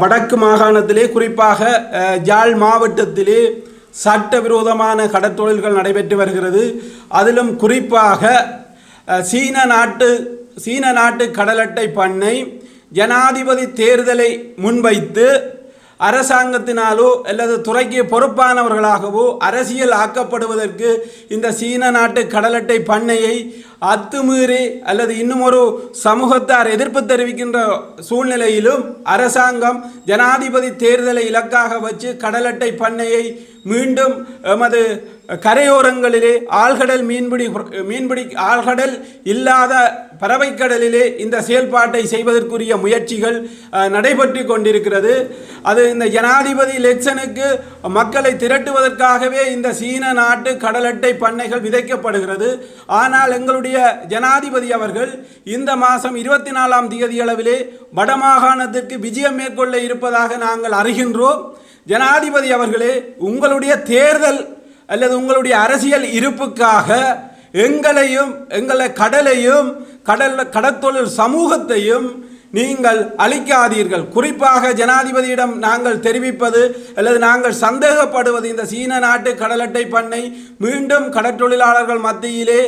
வடக்கு மாகாணத்திலே குறிப்பாக ஜாழ் மாவட்டத்திலே சட்டவிரோதமான கடற்தொழில்கள் நடைபெற்று வருகிறது. அதிலும் குறிப்பாக சீன நாட்டு சீன நாட்டு கடலட்டை பண்ணை ஜனாதிபதி தேர்தலை முன்வைத்து அரசாங்கத்தினாலோ அல்லது துறைக்கு பொறுப்பானவர்களாகவோ அரசியல் ஆக்கப்படுவதற்கு இந்த சீன நாட்டு கடலட்டை பண்ணையை அத்துமீறி அல்லது இன்னும் ஒரு சமூகத்தார் எதிர்ப்பு தெரிவிக்கின்ற சூழ்நிலையிலும் அரசாங்கம் ஜனாதிபதி தேர்தலை இலக்காக வச்சு கடலட்டை பண்ணையை மீண்டும் எமது கரையோரங்களிலே ஆழ்கடல் மீன்பிடி மீன்பிடி ஆழ்கடல் இல்லாத பறவைக்கடலிலே இந்த செயல்பாட்டை செய்வதற்குரிய முயற்சிகள் நடைபெற்று கொண்டிருக்கிறது. அது இந்த ஜனாதிபதி எலெக்ஷனுக்கு மக்களை திரட்டுவதற்காகவே இந்த சீன நாட்டு கடலட்டை பண்ணைகள் விதைக்கப்படுகிறது. ஆனால் எங்களுடைய ஜனாதிபதி அவர்கள் இந்த மாதம் இருபத்தி நாலாம் தேதி அளவிலே வடமாகாணத்திற்கு விஜயம் மேற்கொள்ள இருப்பதாக நாங்கள் அறிகின்றோம். ஜனாதிபதி அவர்களே உங்களுடைய தேர்தல் அல்லது உங்களுடைய அரசியல் இருப்புக்காக எங்களையும் எங்களை கடலையும் கடல் கடற்தொழில் சமூகத்தையும் நீங்கள் அளிக்காதீர்கள் குறிப்பாக ஜனாதிபதியிடம் நாங்கள் தெரிவிப்பது அல்லது நாங்கள் சந்தேகப்படுவது இந்த சீன நாட்டு கடலட்டை பண்ணை மீண்டும் கடற்றொழிலாளர்கள் மத்தியிலே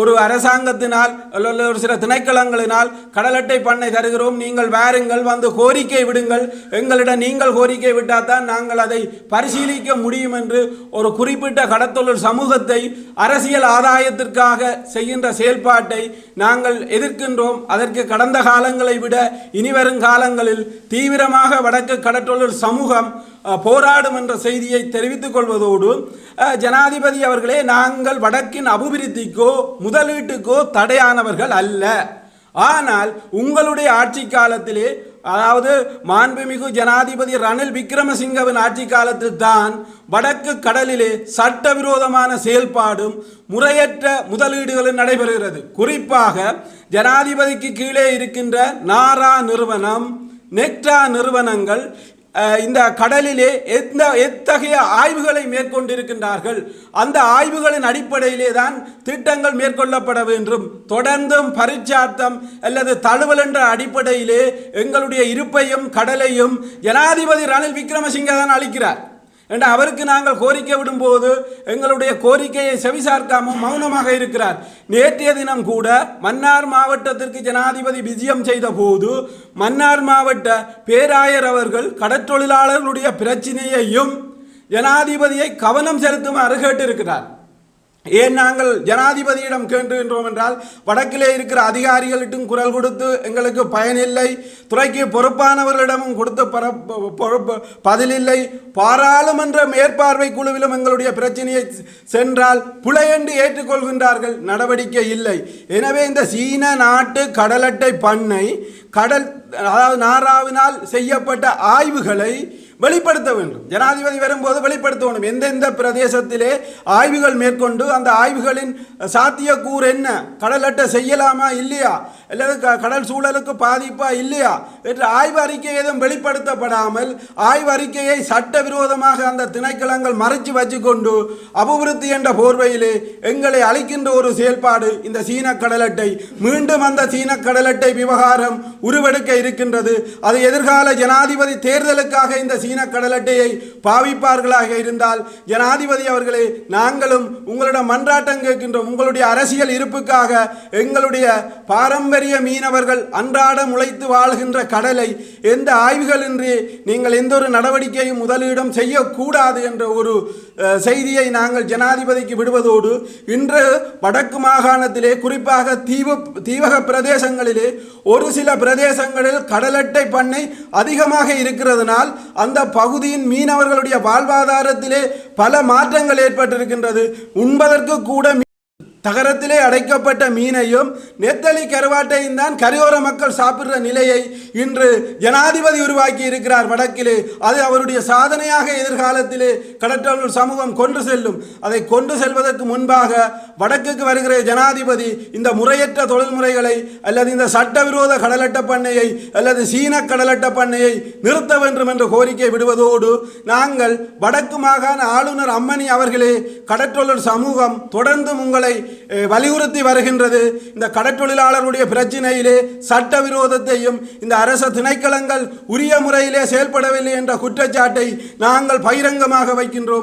ஒரு அரசாங்கத்தினால் அல்லது ஒரு சில திணைக்களங்களினால் கடலட்டை பண்ணை தருகிறோம். நீங்கள் வாருங்கள் வந்து கோரிக்கை விடுங்கள். எங்களிடம் நீங்கள் கோரிக்கை விட்டால் தான் நாங்கள் அதை பரிசீலிக்க முடியும் என்று ஒரு குறிப்பிட்ட கடத்தொழில் சமூகத்தை அரசியல் ஆதாயத்திற்காக செய்கின்ற செயல்பாட்டை நாங்கள் எதிர்க்கின்றோம். அதற்கு கடந்த காலங்களை விட இனி காலங்களில் தீவிரமாக வடக்கு கடற்றொழில் சமூகம் போராடும் என்ற செய்தியை தெரிவித்துக் கொள்வதோடு ஜனாதிபதி அவர்களே நாங்கள் வடக்கின் அபிவிருத்திக்கோ முதலீட்டுக்கோ தடையானவர்கள் அல்ல. ஆனால் உங்களுடைய ஆட்சி காலத்திலே அதாவது மாண்புமிகு ஜனாதிபதி ரணில் விக்ரமசிங்கவின் ஆட்சி காலத்தில் தான் வடக்கு கடலிலே சட்டவிரோதமான செயல்பாடும் முறையற்ற முதலீடுகளும் நடைபெறுகிறது. குறிப்பாக ஜனாதிபதிக்கு கீழே இருக்கின்ற நாரா நிறுவனம் நெக்டா நிறுவனங்கள் இந்த கடலிலே எந்த எத்தகைய ஆய்வுகளை மேற்கொண்டிருக்கின்றார்கள்? அந்த ஆய்வுகளின் அடிப்படையிலே தான் திட்டங்கள் மேற்கொள்ளப்பட வேண்டும். தொடர்ந்தும் பரிச்சார்த்தம் அல்லது தழுவல் என்ற அடிப்படையிலே எங்களுடைய இருப்பையும் கடலையும் ஜனாதிபதி ரணில் விக்ரமசிங்க தான் அளிக்கிறார். என்று அவருக்கு நாங்கள் கோரிக்கை விடும்போது எங்களுடைய கோரிக்கையை செவிசார்க்காமல் மௌனமாக இருக்கிறார். நேற்றைய தினம் கூட மன்னார் மாவட்டத்திற்கு ஜனாதிபதி விஜயம் செய்த போது மன்னார் மாவட்ட பேராயர் அவர்கள் கடற்றொழிலாளர்களுடைய பிரச்சனையையும் ஜனாதிபதியை கவனம் செலுத்துமாறு கேட்டிருக்கிறார். ஏன் நாங்கள் ஜனாதிபதியிடம் கேட்டுகின்றோம் என்றால் வடக்கிலே இருக்கிற அதிகாரிகளிட்டும் குரல் கொடுத்து எங்களுக்கு பயனில்லை துறைக்கு பொறுப்பானவர்களிடமும் கொடுத்த பதிலில்லை. பாராளுமன்ற மேற்பார்வை குழுவிலும் எங்களுடைய பிரச்சனையை சென்றால் புலையென்று ஏற்றுக்கொள்கின்றார்கள். நடவடிக்கை இல்லை. எனவே இந்த சீன நாட்டு கடலட்டை பண்ணை கடல் அதாவது நாராவினால் செய்யப்பட்ட ஆய்வுகளை வெளிப்படுத்த வேண்டும். ஜனாதிபதி வரும்போது வெளிப்படுத்த வேண்டும் எந்தெந்த பிரதேசத்திலே ஆய்வுகள் மேற்கொண்டு அந்த ஆய்வுகளின் சாத்தியக்கூறு என்ன? கடல் செய்யலாமா? இல்லையா? அல்லது க- கடல் சூழலுக்கு பாதிப்பா இல்லையா? என்று ஆய்வு அறிக்கை எதுவும் வெளிப்படுத்தப்படாமல் ஆய்வு அறிக்கையை சட்டவிரோதமாக அந்த திணைக்களங்கள் மறைச்சு வச்சுக்கொண்டு அபிவிருத்தி என்ற போர்வையிலே எங்களை அளிக்கின்ற ஒரு செயல்பாடு இந்த சீன கடலட்டை மீண்டும் அந்த சீன கடலட்டை விவகாரம் உருவெடுக்க இருக்கின்றது. அது எதிர்கால ஜனாதிபதி தேர்தலுக்காக இந்த சீன கடலட்டையை பாவிப்பார்களாக இருந்தால் ஜனாதிபதி அவர்களே நாங்களும் உங்களிடம் மன்றாட்டம் கேட்கின்றோம். உங்களுடைய அரசியல் இருப்புக்காக எங்களுடைய பாரம்பரிய மீனவர்கள் அன்றாடம் உழைத்து வாழ்கின்ற கடலை எந்த ஆய்வுகளின்றி நீங்கள் எந்த ஒரு நடவடிக்கையும் முதலீடும் செய்யக்கூடாது என்ற ஒரு செய்தியை நாங்கள் ஜனாதிபதிக்கு விடுவதோடு இன்று வடக்கு மாகாணத்திலே குறிப்பாக தீவு தீவக பிரதேசங்களிலே ஒரு சில பிரதேசங்களில் கடலட்டை பண்ணை அதிகமாக இருக்கிறதுனால் அந்த பகுதியின் மீனவர்களுடைய வாழ்வாதாரத்திலே பல மாற்றங்கள் ஏற்பட்டிருக்கின்றது. உண்பதற்கு கூட தகரத்திலே அடைக்கப்பட்ட மீனையும் நெத்தலி கருவாட்டையும் தான் கரையோர மக்கள் சாப்பிடுற நிலையை இன்று ஜனாதிபதி உருவாக்கி இருக்கிறார் வடக்கிலே. அது அவருடைய சாதனையாக எதிர்காலத்திலே கடற்றொழில் சமூகம் கொண்டு செல்லும். அதை கொண்டு செல்வதற்கு முன்பாக வடக்குக்கு வருகிற ஜனாதிபதி இந்த முறையற்ற தொழில்முறைகளை அல்லது இந்த சட்டவிரோத கடலட்ட பண்ணையை அல்லது சீன கடலட்ட பண்ணையை நிறுத்த வேண்டும் என்ற கோரிக்கை விடுவதோடு நாங்கள் வடக்கு மாகாண ஆளுநர் அம்மணி அவர்களே கடற்றொழில் சமூகம் தொடர்ந்தும் உங்களை வலியுறுத்தி வருகின்றது. இந்த கடற்றொழிலாளர்களுடைய பிரச்சினையிலே சட்டவிரோதத்தையும் இந்த அரச திணைக்களங்கள் உரிய முறையிலே செயல்படவில்லை என்ற குற்றச்சாட்டை நாங்கள் பகிரங்கமாக வைக்கின்றோம்.